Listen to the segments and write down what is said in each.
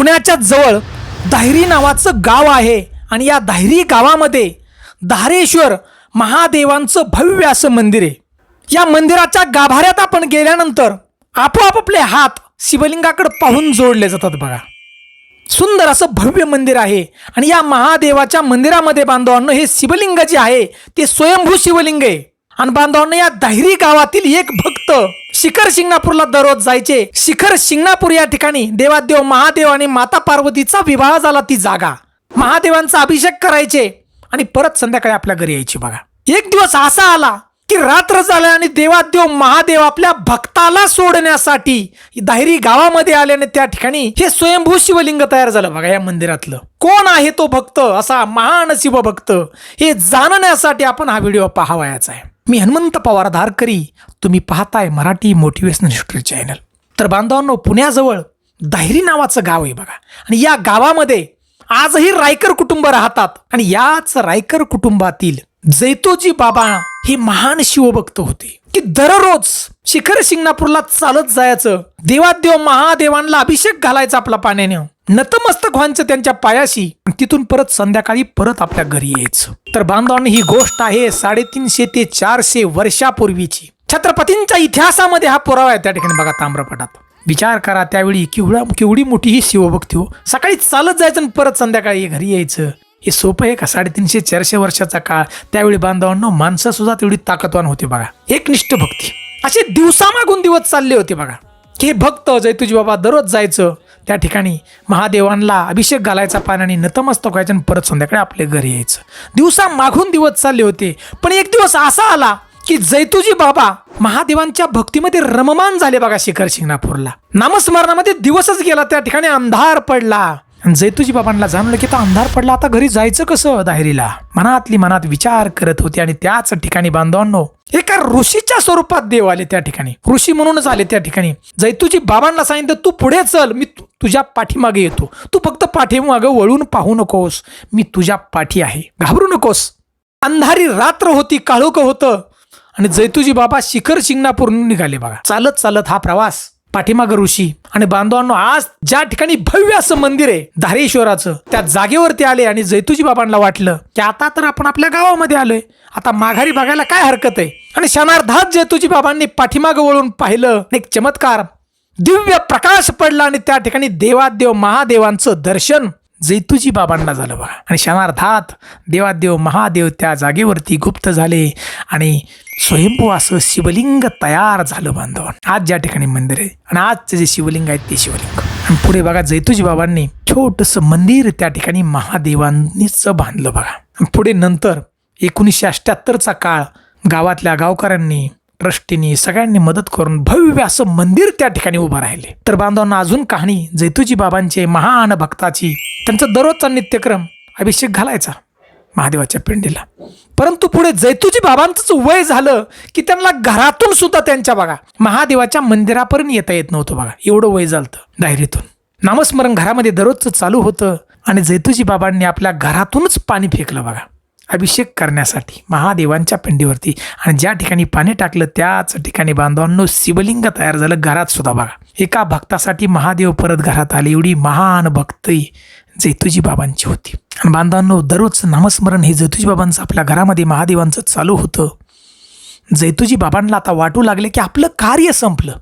पुण्याच्या जवळ दाहिरी नावाचं गाव आहे आणि या दाहिरी गावामध्ये धारेश्वर महादेवांचं भव्य असं मंदिर आहे. या मंदिराच्या गाभाऱ्यात आपण गेल्यानंतर आपोआप आपले हात शिवलिंगाकडे पाहून जोडले जातात बघा. सुंदर असं भव्य मंदिर आहे आणि या महादेवाच्या मंदिरामध्ये बांधवांनो हे शिवलिंग जे आहे ते स्वयंभू शिवलिंग आहे. आणि बांधवांनो या दाहिरी गावातील एक भक्त शिखर शिंगणापूरला दररोज जायचे. शिखर शिंगणापूर या ठिकाणी देवादेव महादेव आणि माता पार्वतीचा विवाह झाला ती जागा. महादेवांचा अभिषेक करायचे आणि परत संध्याकाळी आपल्या घरी यायची बघा. एक दिवस असा आला की रात्र झालं आणि देवादेव महादेव आपल्या भक्ताला सोडण्यासाठी दाहिरी गावामध्ये आल्याने त्या ठिकाणी हे स्वयंभू शिवलिंग तयार झालं बघा या मंदिरातलं. कोण आहे तो भक्त? असा महान शिवभक्त हे जाणण्यासाठी आपण हा व्हिडिओ पाहावयाचा आहे. मी हनुमंत पवार धारकरी. तुम्ही पाहताय मराठी मोटिवेशनल हिस्ट्री चॅनल तर बांधवांनो पुण्याजवळ दाहिरी नावाचं गाव आहे बघा. आणि या गावामध्ये आजही रायकर कुटुंब राहतात. आणि याच रायकर कुटुंबातील जैतोजी बाबा हे महान शिवभक्त होते. की दररोज शिखर शिंगणापूरला चालत जायचं. देवादेव महादेवांना अभिषेक घालायचा आपला पाण्याने. नतमस्तक व्हायचं त्यांच्या पायाशी. तिथून परत संध्याकाळी परत आपल्या घरी यायचं. तर बांधवांनी ही गोष्ट आहे साडेतीनशे ते चारशे वर्षापूर्वीची. छत्रपतींच्या इतिहासामध्ये हा पुरावा आहे त्या ठिकाणी बघा ताम्रपटात. विचार करा त्यावेळी केवढा केवढी मोठी ही शिवभक्ती हो. सकाळी चालत जायचं आणि परत संध्याकाळी घरी यायचं. हे सोपं आहे का? साडेतीनशे चारशे वर्षाचा काळ. त्यावेळी बांधवांना माणसं सुद्धा तेवढी ताकदवान होती बघा. एकनिष्ठ भक्ती. असे दिवसामागून दिवस चालले होते बघा. हे भक्त जैतुजी बाबा दररोज जायचं. त्या ठिकाणी महादेवांना अभिषेक घालायचा पाण्याने नतमस्तक व्हायचं आणि परत संध्याकाळी आपल्या घरी यायचं. दिवसा मागून दिवस चालले होते पण एक दिवस असा आला की जैतुजी बाबा महादेवांच्या भक्तीमध्ये रममान झाले बघा शिखर शिंगणापूरला. नामस्मरणामध्ये दिवसच गेला त्या ठिकाणी अंधार पडला. जैतुजी बाबांना जाणलं की आता अंधार पडला. आता घरी जायचं कसं दाहिरीला? मनातली मनात विचार करत होते आणि त्याच ठिकाणी बांधवांनो एका ऋषीच्या स्वरूपात देव आले त्या ठिकाणी. ऋषी म्हणूनच आले त्या ठिकाणी. जैतुजी बाबांना सांगितलं तू पुढे चल मी तु- तुझ्या पाठीमागे येतो. तू फक्त पाठीमागे वळून पाहू नकोस. मी तुझ्या पाठी आहे. घाबरू नकोस. अंधारी रात्र होती काळोख होतं. आणि जैतुजी बाबा शिखर शिंगणापूर निघाले बघा. चालत चालत हा प्रवास पाठीमाग ऋषी आणि बांधवांनो आज ज्या ठिकाणी भव्य असं मंदिर आहे धारेश्वराचं त्या जागेवरती आले आणि जैतुजी बाबांना वाटलं की आता तर आपण आपल्या गावामध्ये आलोय. आता माघारी बघायला काय हरकत आहे? आणि क्षणार्धात जैतुजी बाबांनी पाठीमाग वळून पाहिलं एक चमत्कार दिव्य प्रकाश पडला आणि त्या ठिकाणी देवादेव महादेवांचं दर्शन जैतुजी बाबांना झालं बघा. आणि क्षणार्धात देवादेव महादेव त्या जागेवरती गुप्त झाले आणि स्वयंभू असं शिवलिंग तयार झालं बांधवान. आज ज्या ठिकाणी मंदिर आहे आणि आजचं जे शिवलिंग आहेत ते शिवलिंग. आणि पुढे बघा जैतुजी बाबांनी छोटंसं मंदिर त्या ठिकाणी महादेवांनीच बांधलं बघा. पुढे नंतर एकोणीसशे अष्ट्याहत्तरचा काळ गावातल्या गावकऱ्यांनी ट्रस्टीनी सगळ्यांनी मदत करून भव्य असं मंदिर त्या ठिकाणी उभं राहिले. तर बांधवांना अजून कहाणी जैतुजी बाबांचे महान भक्ताची त्यांचा दररोजचा नित्यक्रम अभिषेक घालायचा. महादेवाच्या पिंडीला. परंतु पुढे जैतुजी बाबांचंच वय झालं की त्यांना घरातून सुद्धा त्यांच्या बघा महादेवाच्या मंदिरापर्यंत येता येत नव्हतं बघा. एवढं वय झालं डायरीतून. नामस्मरण घरामध्ये दररोजचं चालू होतं आणि जैतुजी बाबांनी आपल्या घरातूनच पाणी फेकलं बघा. अभिषेक करण्यासाठी महादेवांच्या पिंडीवरती आणि ज्या ठिकाणी पाणी टाकलं त्याच ठिकाणी बांधवांनो शिवलिंग तयार झालं घरात सुद्धा बघा. एका भक्तासाठी महादेव परत घरात आले एवढी महान भक्ती जैतुजी बाबांची होती. आणि बांधवांनो दररोज नामस्मरण हे जेतुजी बाबांचं आपल्या घरामध्ये महादेवांचं चालू होतं. जैतुजी बाबांना आता वाटू लागले की आपलं कार्य संपलं.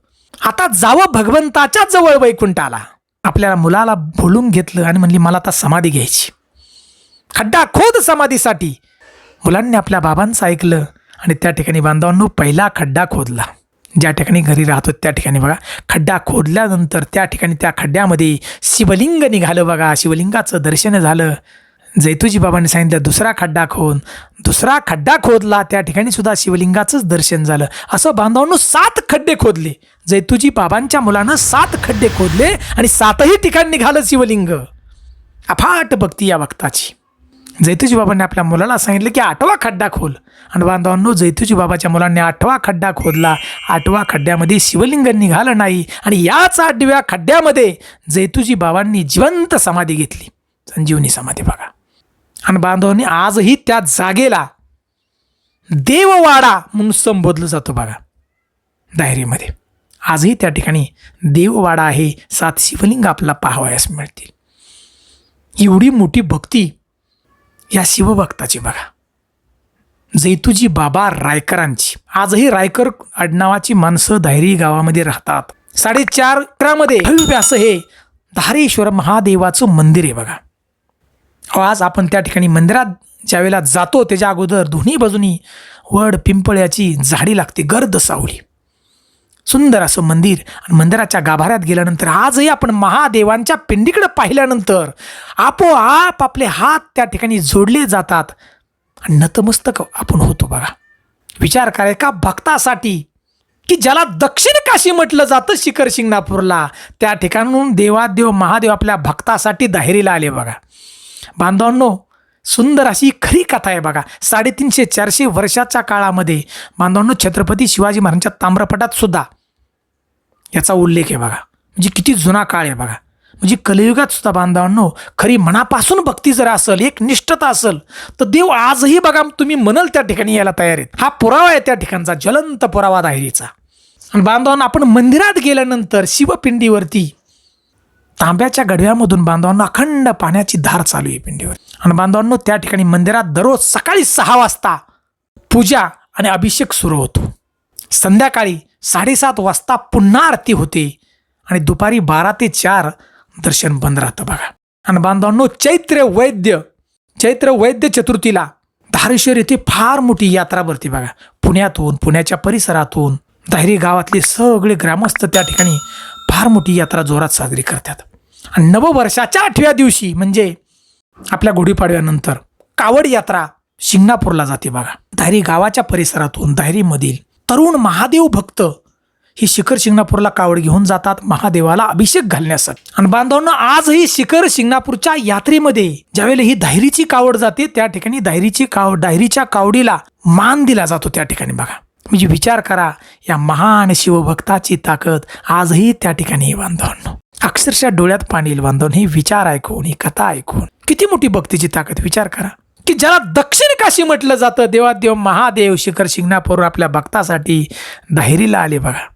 आता जावं भगवंताच्या जवळ वैकुंठाला. आपल्या मुलाला बोलून घेतलं आणि म्हणली मला आता समाधी घ्यायची. खड्डा खोद समाधीसाठी. मुलांनी आपल्या बाबांचं ऐकलं आणि त्या ठिकाणी बांधवांनो पहिला खड्डा खोदला. ज्या ठिकाणी घरी राहतो त्या ठिकाणी बघा. खड्डा खोदल्यानंतर त्या ठिकाणी त्या खड्ड्यामध्ये शिवलिंग निघालं बघा. शिवलिंगाचं दर्शन झालं. जैतुजी बाबांनी सांगितलं दुसरा खड्डा खोद. दुसरा खड्डा खोदला त्या ठिकाणी सुद्धा शिवलिंगाचंच दर्शन झालं. असं बांधवांनो सात खड्डे खोदले. जैतुजी बाबांच्या मुलानं सात खड्डे खोदले आणि सातही ठिकाणी निघालं शिवलिंग. अफाट भक्ती या भक्ताची. जैतुजी बाबांनी आपल्या मुलाला सांगितलं की आठवा खड्डा खोल. आणि बांधवांनो जैतुजी बाबाच्या मुलांनी आठवा खड्डा खोदला. आठवा खड्ड्यामध्ये शिवलिंग निघालं नाही. आणि याच आठव्या खड्ड्यामध्ये जैतुजी बाबांनी जिवंत समाधी घेतली. संजीवनी समाधी बघा. आणि बांधवांनी आजही त्या जागेला देववाडा म्हणून संबोधलं जातो बघा. डायरीमध्ये. आजही त्या ठिकाणी देववाडा आहे सात शिवलिंग आपला पाहावयास मिळतील. एवढी मोठी भक्ती या शिवभक्ताची बघा. जैतुजी बाबा रायकरांची. आजही रायकर आडनावाची माणसं धायरी गावामध्ये राहतात. साडेचार अकरामध्ये भव्य असं हे धारेश्वर महादेवाचं मंदिर आहे बघा. आज आपण त्या ठिकाणी मंदिरात ज्यावेळेला जातो त्याच्या अगोदर दोन्ही बाजूनी वड पिंपळ्याची झाडी लागते गर्द सावली. सुंदर असं मंदिर. आणि मंदिराच्या गाभाऱ्यात गेल्यानंतर आजही आपण महादेवांच्या पिंडीकडे पाहिल्यानंतर आपोआप आपले हात त्या ठिकाणी जोडले जातात. आणि नतमस्तक आपण होतो बघा. विचार करा एका भक्तासाठी की ज्याला दक्षिण काशी म्हटलं जातं शिखर शिंगणापूरला. त्या ठिकाणून देवादेव महादेव आपल्या भक्तासाठी दाहेरीला आले बघा. बांधवांनो सुंदर अशी खरी कथा आहे बघा. साडेतीनशे चारशे वर्षाच्या काळामध्ये बांधवांनो छत्रपती शिवाजी महाराजांच्या ताम्रपटात सुद्धा याचा उल्लेख आहे बघा. म्हणजे किती जुना काळ आहे बघा. म्हणजे कलियुगात सुद्धा बांधवांनो खरी मनापासून भक्ती जर असेल एक निष्ठता असेल तर देव आजही बघा तुम्ही म्हणाल त्या ठिकाणी यायला तयार आहेत. हा पुरावा आहे त्या ठिकाणचा ज्वलंत पुरावा दाहिरीचा आणि बांधवांना आपण मंदिरात गेल्यानंतर शिवपिंडीवरती तांब्याच्या गडव्यामधून बांधवांना अखंड पाण्याची धार चालू आहे पिंडीवर. आणि बांधवांनो त्या ठिकाणी मंदिरात दररोज सकाळी सहा वाजता पूजा आणि अभिषेक सुरू होतो. संध्याकाळी साडेसात वाजता पुन्हा आरती होते आणि दुपारी बारा ते चार दर्शन बंद राहतं बघा. आणि बांधवांनो चैत्र वैद्य चैत्र वैद्य चतुर्थीला धारेश्वर येथे फार मोठी यात्रा भरते बघा. पुण्यातून पुण्याच्या परिसरातून दायरी गावातले सगळे ग्रामस्थ त्या ठिकाणी फार मोठी यात्रा जोरात साजरी करतात. आणि नववर्षाच्या आठव्या दिवशी म्हणजे आपल्या गुढीपाडव्यानंतर कावड यात्रा शिंगणापूरला जाते बघा. दाहिरी गावाच्या परिसरातून दाहिरीमधील तरुण महादेव भक्त ही शिखर शिंगणापूरला कावड घेऊन जातात महादेवाला अभिषेक घालण्यासाठी. आणि बांधवांना आजही शिखर शिंगणापूरच्या यात्रेमध्ये ज्यावेळेला ही धायरीची कावड जाते त्या ठिकाणी धायरीची कावड डायरीच्या कावडीला मान दिला जातो त्या ठिकाणी बघा. म्हणजे विचार करा या महान शिवभक्ताची ताकद आजही त्या ठिकाणी आहे बांधवांनो. अक्षरशः डोळ्यात पाणी येईल बांधवून हे विचार ऐकून ही कथा ऐकून. किती मोठी भक्तीची ताकद विचार करा. की ज्याला दक्षिण काशी म्हटलं जातं देवादेव महादेव शिखर शिंगणापूर आपल्या भक्तासाठी दाहिरीला आले बघा.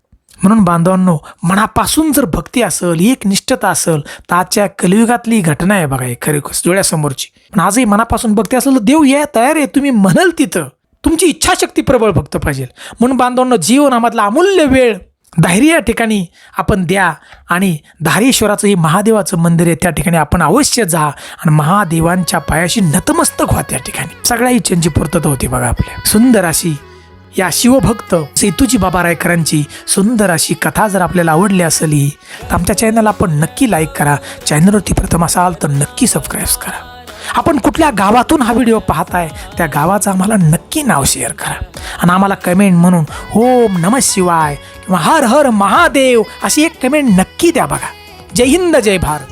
म्हणून बांधवांनो मनापासून जर भक्ती असेल एक निष्ठता असेल तर आजच्या कलियुगातली घटना आहे बघा हे खरी डोळ्यासमोरची. पण आजही मनापासून भक्ती असेल तर देव या तयार आहे तुम्ही म्हणाल तिथं. तुमची इच्छाशक्ती प्रबळ भक्त पाहिजे. म्हणून बांधवांनो जीवनामधला अमूल्य वेळ दायरी या ठिकाणी आपण द्या आणि धारेश्वराचं हे महादेवाचं मंदिर आहे त्या ठिकाणी आपण अवश्य जा आणि महादेवांच्या पायाशी नतमस्तक व्हा त्या ठिकाणी. सगळ्या इच्छांची पूर्तता होती बघा आपल्या. सुंदर अशी या शिवभक्त सेतूजी बाबा रायकरांची सुंदर अशी कथा जर आपल्याला आवडली असेल तर आमच्या चॅनलला आपण नक्की लाईक करा. चॅनलवरती प्रथम असाल तर नक्की सबस्क्राईब करा. आपण कुठल्या गावातून हा व्हिडिओ पाहताय त्या गावाचं आम्हाला नक्की नाव शेअर करा. आणि आम्हाला कमेंट म्हणून ओम नम शिवाय किंवा हर हर महादेव अशी एक कमेंट नक्की द्या बघा. जय हिंद जय भारत.